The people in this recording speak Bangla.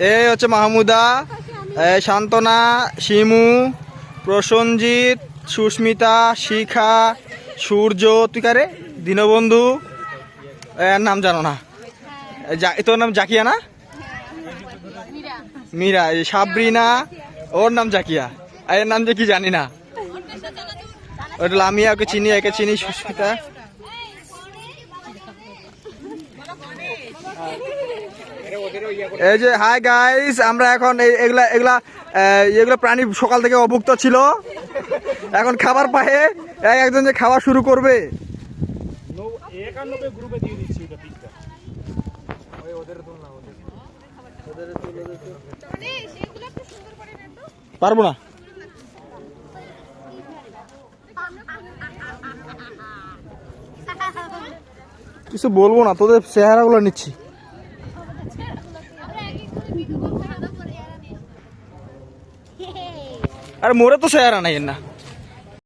এই হচ্ছে মাহমুদা শান্তনা, শিমু, প্রসঞ্জিৎ, সুস্মিতা, শিখা, সূর্য, তুই কারে? দীনবন্ধু। এর নাম জানো না। তোর নাম জাকিয়া না? মীরা। সাবরিনা, ওর নাম জাকিয়া। এর নাম যে কি জানি না। ওটা লামিয়া, ওকে চিনি, একে চিনি, সুস্মিতা। এই যে হাই গাইস আমরা এখন এই এগুলা এগুলা এগুলো প্রাণী সকাল থেকে অভুক্ত ছিল। এখন খাবার পায়ে এক একজন যে খাওয়া শুরু করবে। পারব না। কিছু বলব না তোদের চেহারাগুলো নিচ্ছি। আর মোরে তো চেহারা নাই না।